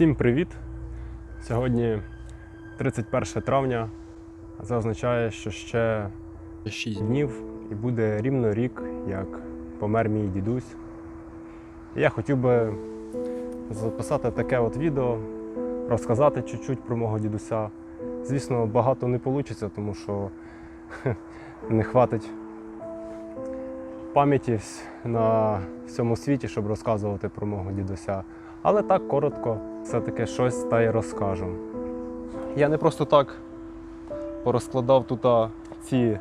Всім привіт! Сьогодні 31 травня. а Це означає, що ще 6 днів і буде рівно рік, як помер мій дідусь. І я хотів би записати таке от відео, розказати чуть-чуть про мого дідуся. Звісно, багато не вийде, тому що не хватить пам'яті на всьому світі, щоб розказувати про мого дідуся. Але так коротко, все-таки щось та й розкажу. Я не просто так порозкладав тут ці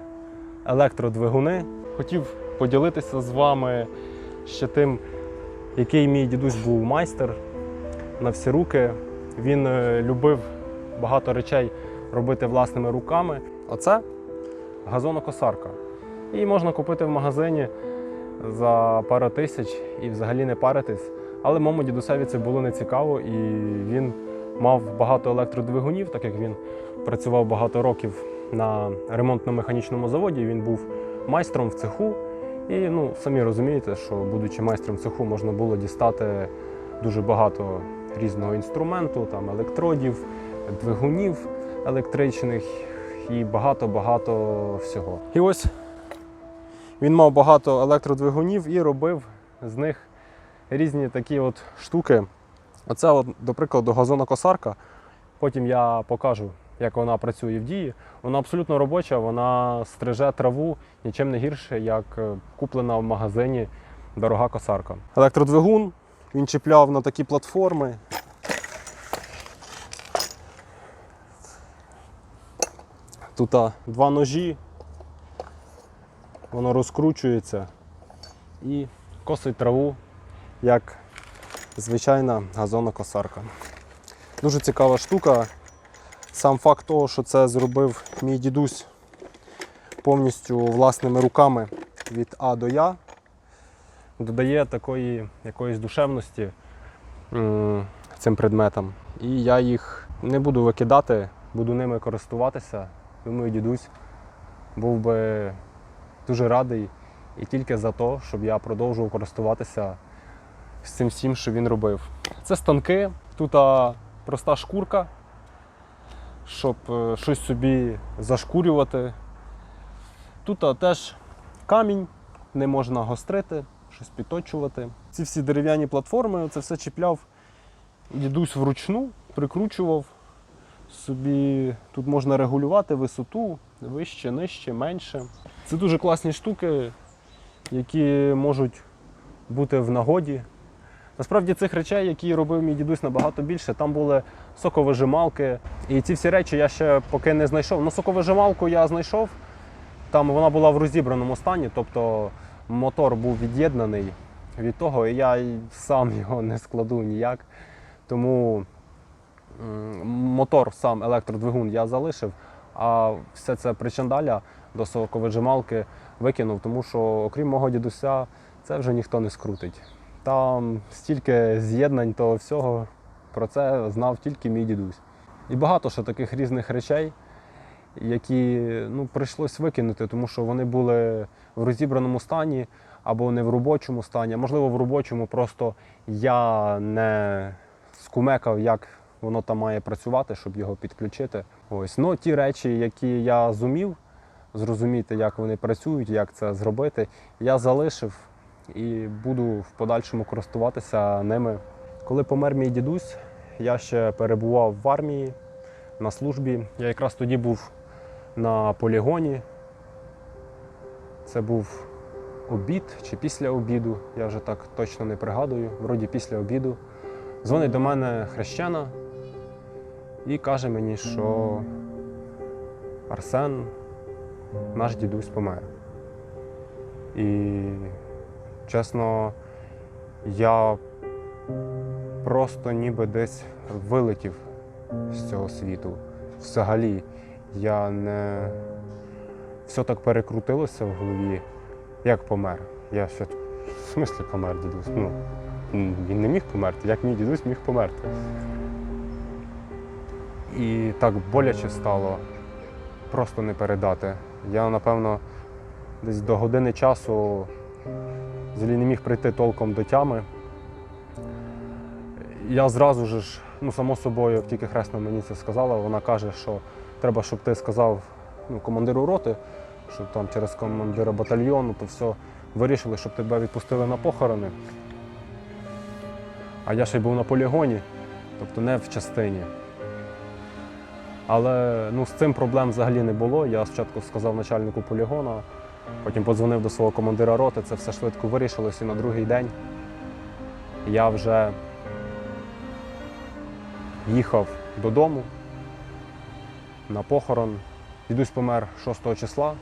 електродвигуни. Хотів поділитися з вами ще тим, який мій дідусь був майстер на всі руки. Він е, любив багато речей робити власними руками. Оце газонокосарка. Її можна купити в магазині за пару тисяч і взагалі не паритись. Але моєму дідусеві це було не цікаво, і він мав багато електродвигунів, так як він працював багато років на ремонтно-механічному заводі. Він був майстром в цеху. І ну, самі розумієте, що будучи майстром цеху, можна було дістати дуже багато різного інструменту, там електродів, двигунів електричних і багато-багато всього. І ось він мав багато електродвигунів і робив з них різні такі от штуки. Оце, от, до прикладу, газонокосарка. Потім я покажу, як вона працює в дії. Вона абсолютно робоча, вона стриже траву нічим не гірше, як е, куплена в магазині дорога косарка. Електродвигун він чіпляв на такі платформи. Тут два ножі, воно розкручується і косить траву, як звичайна газонокосарка. Дуже цікава штука. Сам факт того, що це зробив мій дідусь повністю власними руками від А до Я, додає такої якоїсь душевності цим предметам. І я їх не буду викидати, буду ними користуватися. Думаю, дідусь був би дуже радий і тільки за те, щоб я продовжував користуватися з цим всім, що він робив. Це станки, тут а, проста шкурка, щоб е, щось собі зашкурювати. Тут а, теж камінь, не можна гострити, щось підточувати. Ці всі дерев'яні платформи, це все чіпляв дідусь вручну, прикручував. Собі тут можна регулювати висоту, вище, нижче, менше. Це дуже класні штуки, які можуть бути в нагоді. Насправді цих речей, які робив мій дідусь набагато більше, там були соковижималки. І ці всі речі я ще поки не знайшов. Ну, соковижималку я знайшов. Там вона була в розібраному стані, тобто мотор був від'єднаний від того, і я сам його не складу ніяк. Тому мотор, сам електродвигун я залишив, а все це причандаля до соковижималки викинув, тому що окрім мого дідуся, це вже ніхто не скрутить. Там стільки з'єднань того всього, про це знав тільки мій дідусь. І багато ще таких різних речей, які ну, прийшлось викинути, тому що вони були в розібраному стані або не в робочому стані. Можливо, в робочому просто я не скумекав, як воно там має працювати, щоб його підключити. Ось. Ну, ті речі, які я зумів зрозуміти, як вони працюють, як це зробити, я залишив і буду в подальшому користуватися ними. Коли помер мій дідусь, я ще перебував в армії на службі. Я якраз тоді був на полігоні. Це був обід чи після обіду, я вже так точно не пригадую. Вроді після обіду. Дзвонить до мене хрещена і каже мені, що Арсен, наш дідусь помер. І чесно, я просто ніби десь вилетів з цього світу. Взагалі, я не все так перекрутилося в голові, як помер. Я ще в смислі помер дідусь. Ну, він не міг померти, як мій дідусь міг померти. І так боляче стало, просто не передати. Я, напевно, десь до години часу взагалі не міг прийти толком до тями. я зразу ж, ну, само собою, тільки хресна мені це сказала, вона каже, що треба, щоб ти сказав ну, командиру роти, що там через командира батальйону, то все вирішили, щоб тебе відпустили на похорони. А я ще й був на полігоні, тобто не в частині. Але ну, з цим проблем взагалі не було. Я спочатку сказав начальнику полігона, потім подзвонив до свого командира роти, це все швидко вирішилось і на другий день я вже їхав додому на похорон. Дідусь помер 6 числа,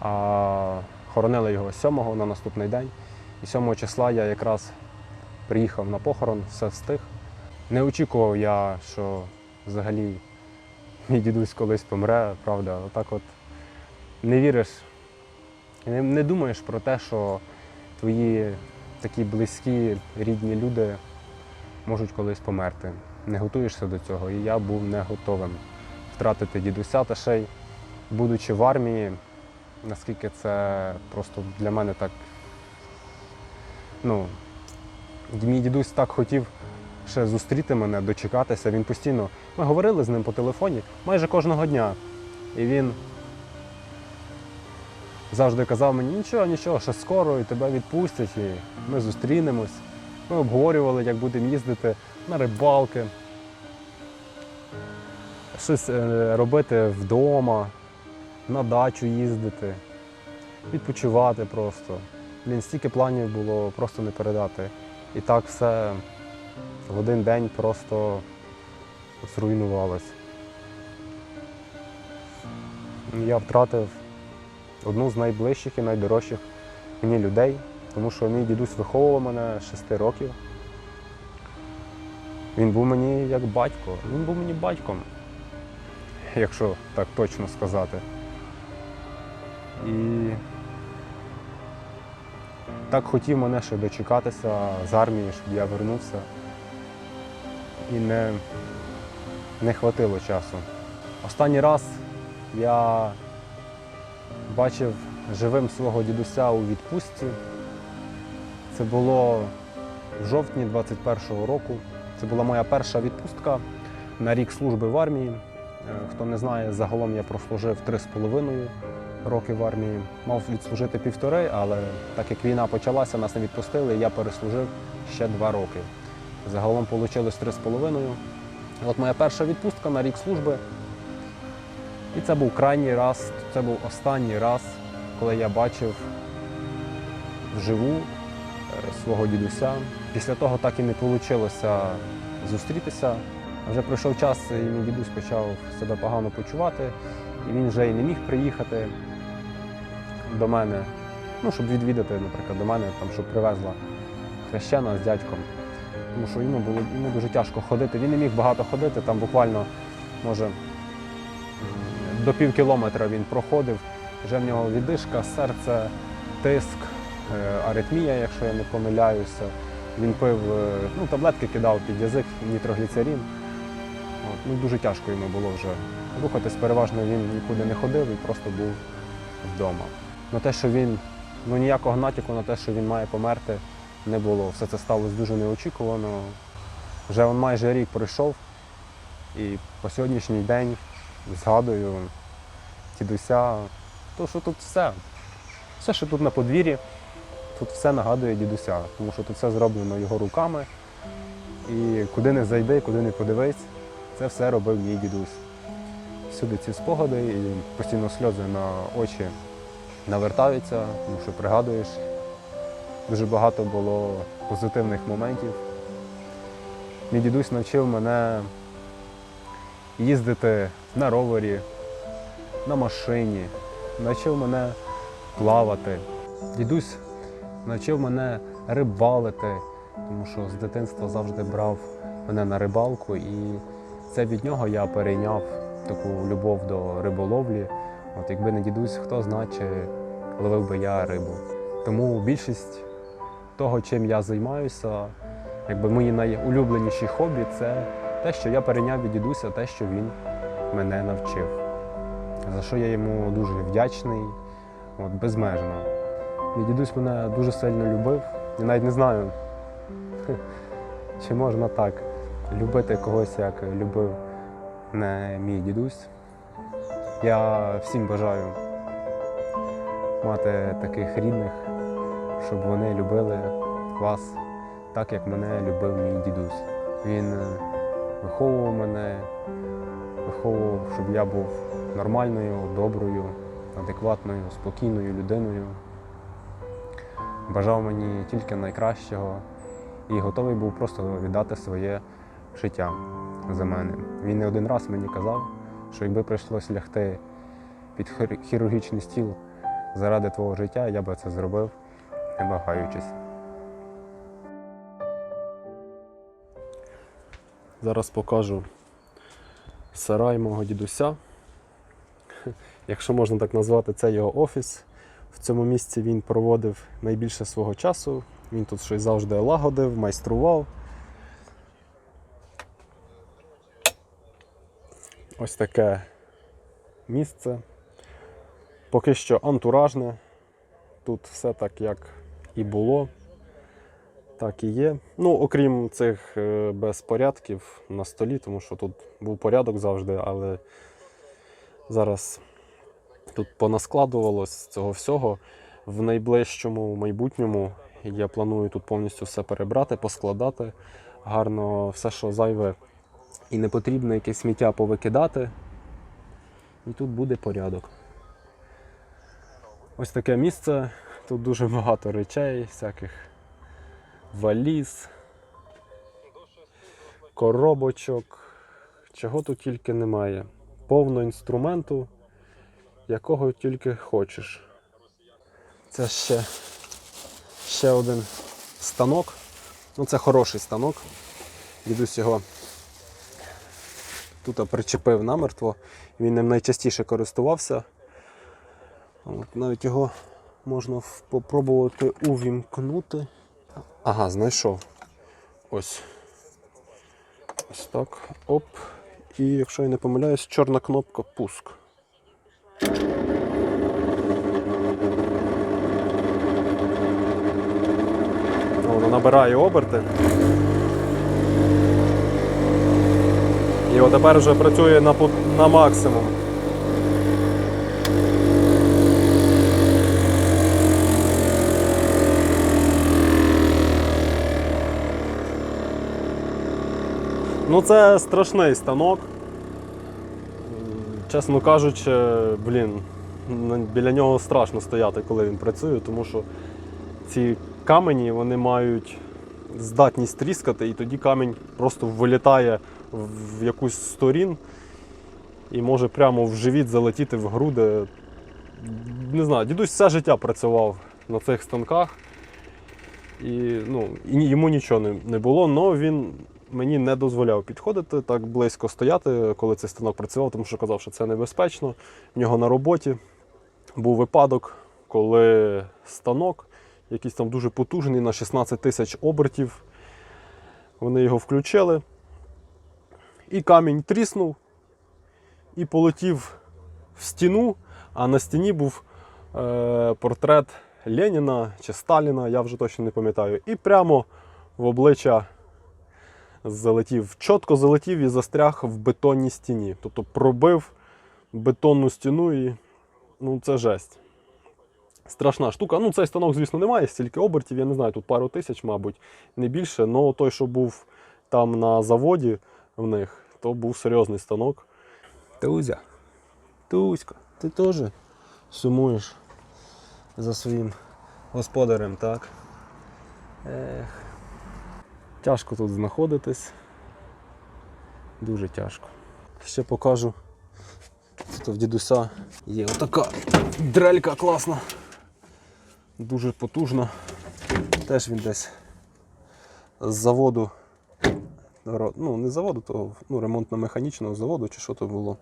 а хоронили його 7 на наступний день. І 7 числа я якраз приїхав на похорон, все встиг. Не очікував я, що взагалі мій дідусь колись помре, правда, отак от не віриш, не, не думаєш про те, що твої такі близькі, рідні люди можуть колись померти. Не готуєшся до цього. І я був не готовим втратити дідуся та ще й, будучи в армії, наскільки це просто для мене так. Ну, мій дідусь так хотів ще зустріти мене, дочекатися. Він постійно. Ми говорили з ним по телефоні майже кожного дня. І він завжди казав мені, нічого, нічого, ще скоро і тебе відпустять, і ми зустрінемось. Ми обговорювали, як будемо їздити на рибалки, щось е, робити вдома, на дачу їздити, відпочивати просто. Блін, стільки планів було просто не передати. І так все в один день просто зруйнувалось. Я втратив одну з найближчих і найдорожчих мені людей, тому що мій дідусь виховував мене 6 років. Він був мені як батько. Він був мені батьком, якщо так точно сказати. І так хотів мене ще дочекатися з армії, щоб я вернувся. І не, не хватило часу. Останній раз я бачив живим свого дідуся у відпустці. Це було в жовтні 21-го року. Це була моя перша відпустка на рік служби в армії. Е, Хто не знає, загалом я прослужив 3,5 роки в армії. Мав відслужити півтори, але так як війна почалася, нас не відпустили, я переслужив ще два роки. Загалом вийшло 3,5. От моя перша відпустка на рік служби. І це був крайній раз, це був останній раз, коли я бачив вживу е, свого дідуся. Після того так і не вийшло зустрітися. Вже пройшов час, і мій дідусь почав себе погано почувати, і він вже і не міг приїхати до мене, ну, щоб відвідати, наприклад, до мене, там, щоб привезла хрещена з дядьком. Тому що йому було йому дуже тяжко ходити. Він не міг багато ходити, там буквально, може, до пів кілометра він проходив, вже в нього віддишка, серце, тиск, е, аритмія, якщо я не помиляюся. Він пив, е, ну, таблетки кидав під язик, нітрогліцерин. От, ну, дуже тяжко йому було вже рухатись. Переважно він нікуди не ходив і просто був вдома. На те, що він, ну ніякого натяку на те, що він має померти, не було. Все це сталося дуже неочікувано. Вже он майже рік пройшов, і по сьогоднішній день згадую дідуся, то що тут все. Все, що тут на подвір'ї, тут все нагадує дідуся, тому що тут все зроблено його руками. І куди не зайди, куди не подивись, це все робив мій дідусь. Всюди ці спогади, і постійно сльози на очі навертаються, тому що пригадуєш. Дуже багато було позитивних моментів. Мій дідусь навчив мене їздити на ровері, на машині, навчив мене плавати. Дідусь навчив мене рибалити, тому що з дитинства завжди брав мене на рибалку, і це від нього я перейняв таку любов до риболовлі. От якби не дідусь, хто знає, чи ловив би я рибу. Тому більшість того, чим я займаюся, якби мої найулюбленіші хобі, це те, що я перейняв від дідуся, те, що він мене навчив. За що я йому дуже вдячний, от, безмежно. Мій дідусь мене дуже сильно любив. Я навіть не знаю, чи можна так любити когось, як любив не мій дідусь. Я всім бажаю мати таких рідних, щоб вони любили вас так, як мене любив мій дідусь. Він е, виховував мене, виховував, щоб я був нормальною, доброю, адекватною, спокійною людиною. Бажав мені тільки найкращого і готовий був просто віддати своє життя за мене. Він не один раз мені казав, що якби прийшлося лягти під хірургічний стіл заради твого життя, я би це зробив, не вагаючись. Зараз покажу сарай мого дідуся. Якщо можна так назвати, це його офіс. В цьому місці він проводив найбільше свого часу. Він тут щось завжди лагодив, майстрував. Ось таке місце. Поки що антуражне. Тут все так, як і було, так і є. Ну, окрім цих е, безпорядків на столі, тому що тут був порядок завжди, але зараз тут понаскладувалось цього всього. В найближчому майбутньому я планую тут повністю все перебрати, поскладати, гарно все, що зайве і не потрібно якесь сміття повикидати. І тут буде порядок. Ось таке місце. Тут дуже багато речей, всяких валіз, коробочок, чого тут тільки немає. Повно інструменту, якого тільки хочеш. Це ще, ще один станок. Ну, це хороший станок. Дідусь його тут причепив намертво. Він ним найчастіше користувався. От, навіть його можна попробувати увімкнути. Ага, знайшов. Ось. Ось так. Оп. І якщо я не помиляюсь, чорна кнопка пуск. Воно набирає оберти. І от тепер вже працює на, на максимум. Ну, це страшний станок. Чесно кажучи, блін, біля нього страшно стояти, коли він працює, тому що ці камені вони мають здатність тріскати, і тоді камінь просто вилітає в якусь сторін і може прямо в живіт залетіти в груди. Не знаю, дідусь все життя працював на цих станках. І, ну, і йому нічого не, не було, але він мені не дозволяв підходити так близько стояти, коли цей станок працював, тому що казав, що це небезпечно. В нього на роботі був випадок, коли станок, якийсь там дуже потужний, на 16 тисяч обертів, вони його включили. І камінь тріснув і полетів в стіну, а на стіні був е, портрет Леніна чи Сталіна, я вже точно не пам'ятаю. І прямо в обличчя залетів, чітко залетів і застряг в бетонній стіні. Тобто пробив бетонну стіну і ну, це жесть. Страшна штука. Ну, цей станок, звісно, немає стільки обертів, я не знаю, тут пару тисяч, мабуть, не більше. але той, що був там на заводі в них, то був серйозний станок. Тузя, Туська, ти теж сумуєш за своїм господарем, так? Ех. Тяжко тут знаходитись. Дуже тяжко. Ще покажу. Тут в дідуся є отака дрелька класна. Дуже потужна. Теж він десь з заводу. Ну, не з заводу, то ну, ремонтно-механічного заводу чи що то було.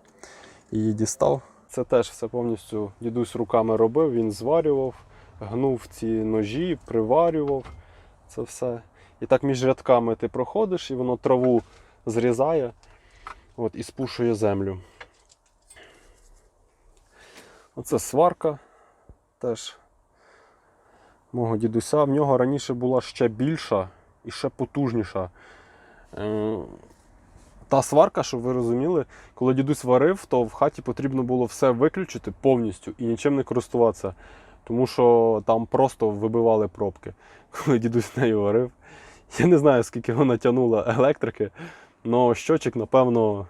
Її дістав. Це теж все повністю дідусь руками робив, він зварював, гнув ці ножі, приварював це все. І так між рядками ти проходиш, і воно траву зрізає от, і спушує землю. Оце сварка теж мого дідуся. В нього раніше була ще більша і ще потужніша Е, Та сварка, щоб ви розуміли, коли дідусь варив, то в хаті потрібно було все виключити повністю і нічим не користуватися. Тому що там просто вибивали пробки, коли дідусь нею варив. Я не знаю, скільки вона тягнула електрики, але щочик, напевно,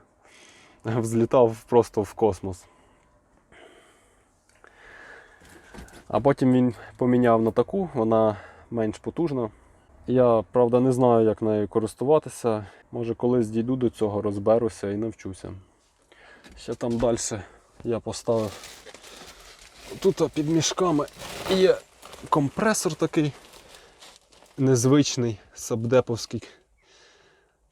взлітав просто в космос. А потім він поміняв на таку, вона менш потужна. Я, правда, не знаю, як нею користуватися. Може, колись дійду до цього, розберуся і навчуся. Ще там далі я поставив. Тут під мішками є компресор такий незвичний, сабдеповський.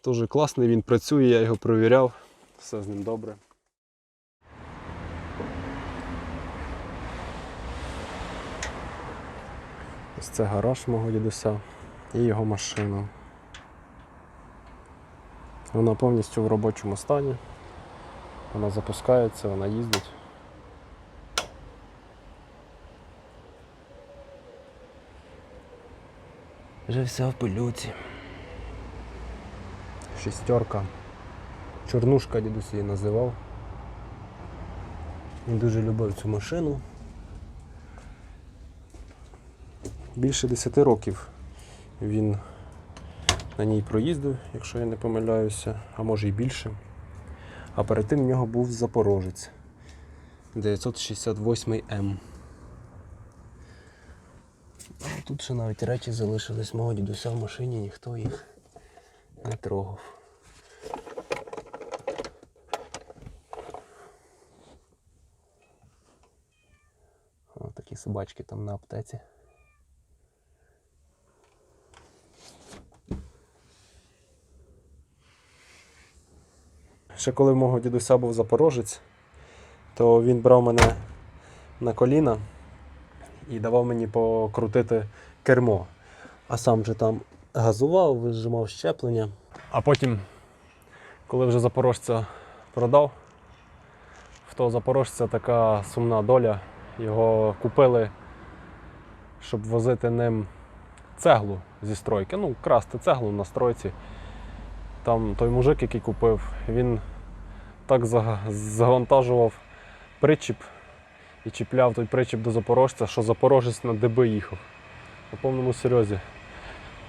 Дуже класний, він працює, я його провіряв, все з ним добре. Ось це гараж мого дідуся і його машина. Вона повністю в робочому стані. Вона запускається, вона їздить. Вже вся в пилюці. Шістерка. Чорнушка дідусь її називав. Він дуже любив цю машину. Більше 10 років він на ній проїздив, якщо я не помиляюся, а може і більше. А перед тим в нього був Запорожець 968 М. Тут ще навіть речі залишились мого дідуся в машині, ніхто їх не трогав. О, такі собачки там на аптеці. Ще коли мого дідуся був запорожець, то він брав мене на коліна і давав мені покрутити кермо. А сам же там газував, вижимав щеплення. А потім, коли вже запорожця продав, в того запорожця така сумна доля. Його купили, щоб возити ним цеглу зі стройки. Ну, красти цеглу на стройці. Там той мужик, який купив, він так зага- завантажував причіп і чіпляв той причіп до запорожця, що запорожець на деби їхав. На повному серйозі.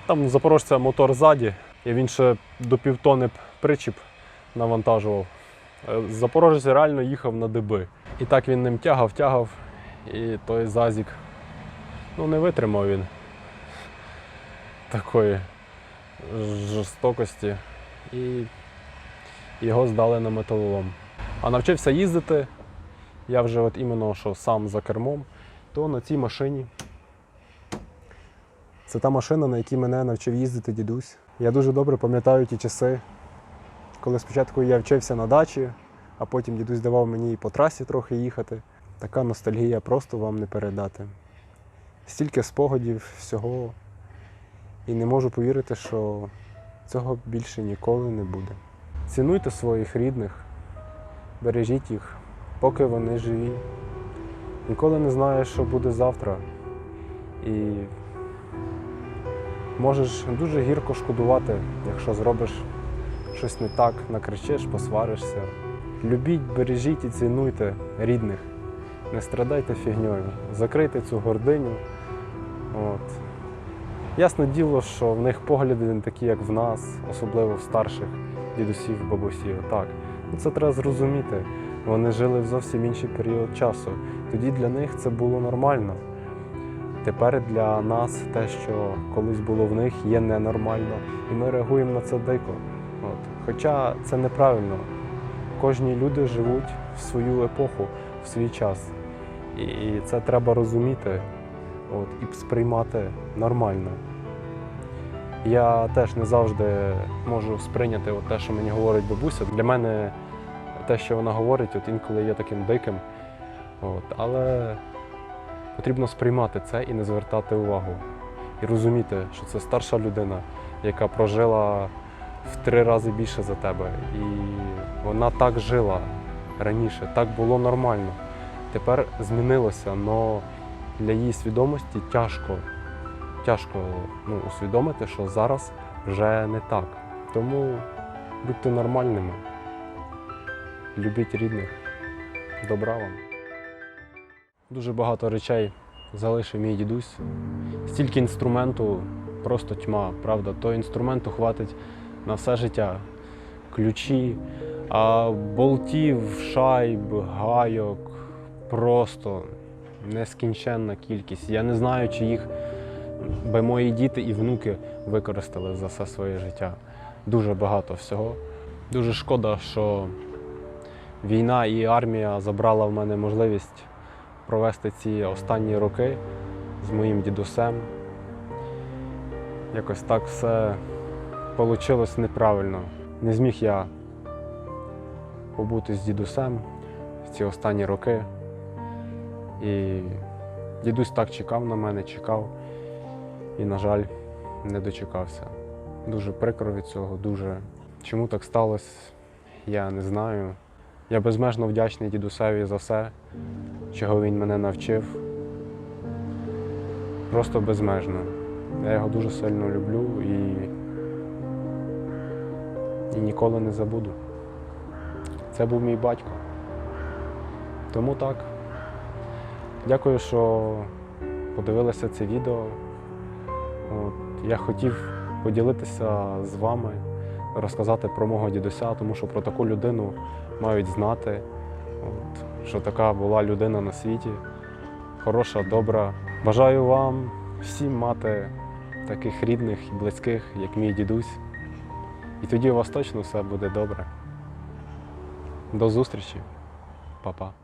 Там запорожця мотор ззаді, і він ще до півтони причіп навантажував. Е, Запорожець реально їхав на деби. І так він ним тягав, тягав, і той зазік ну, не витримав він такої жорстокості. І його здали на металолом. А навчився їздити, я вже от іменно що сам за кермом, то на цій машині. Це та машина, на якій мене навчив їздити дідусь. Я дуже добре пам'ятаю ті часи, коли спочатку я вчився на дачі, а потім дідусь давав мені і по трасі трохи їхати. Така ностальгія просто вам не передати. Стільки спогадів, всього. І не можу повірити, що цього більше ніколи не буде. Цінуйте своїх рідних, бережіть їх, поки вони живі. Ніколи не знаєш, що буде завтра. І можеш дуже гірко шкодувати, якщо зробиш щось не так, накричиш, посваришся. Любіть, бережіть і цінуйте рідних. Не страдайте фігньою, закрийте цю гординю. От. Ясне діло, що в них погляди не такі, як в нас, особливо в старших дідусів, бабусів. Так. Це треба зрозуміти. Вони жили в зовсім інший період часу. Тоді для них це було нормально. Тепер для нас те, що колись було в них, є ненормально. І ми реагуємо на це дико. От. Хоча це неправильно. Кожні люди живуть в свою епоху, в свій час. І це треба розуміти от, і сприймати нормально. Я теж не завжди можу сприйняти от те, що мені говорить бабуся. Для мене те, що вона говорить, от інколи є таким диким. От, але потрібно сприймати це і не звертати увагу. І розуміти, що це старша людина, яка прожила в три рази більше за тебе. І вона так жила раніше, так було нормально. Тепер змінилося, але для її свідомості тяжко, тяжко ну, усвідомити, що зараз вже не так. Тому будьте нормальними, любіть рідних, добра вам. Дуже багато речей залишив мій дідусь. Стільки інструменту, просто тьма, правда. То інструменту хватить на все життя. Ключі, а болтів, шайб, гайок просто нескінченна кількість. Я не знаю, чи їх би мої діти і внуки використали за все своє життя. Дуже багато всього. Дуже шкода, що війна і армія забрала в мене можливість провести ці останні роки з моїм дідусем. Якось так все вийшло неправильно. Не зміг я побути з дідусем в ці останні роки. І дідусь так чекав на мене, чекав і, на жаль, не дочекався. Дуже прикро від цього, дуже. Чому так сталося, я не знаю. Я безмежно вдячний дідусеві за все, чого він мене навчив. Просто безмежно. Я його дуже сильно люблю і, і ніколи не забуду. Це був мій батько. Тому так. Дякую, що подивилися це відео. От, я хотів поділитися з вами, розказати про мого дідуся, тому що про таку людину мають знати, от, що така була людина на світі, хороша, добра. Бажаю вам всім мати таких рідних і близьких, як мій дідусь. І тоді у вас точно все буде добре. До зустрічі, Па-па.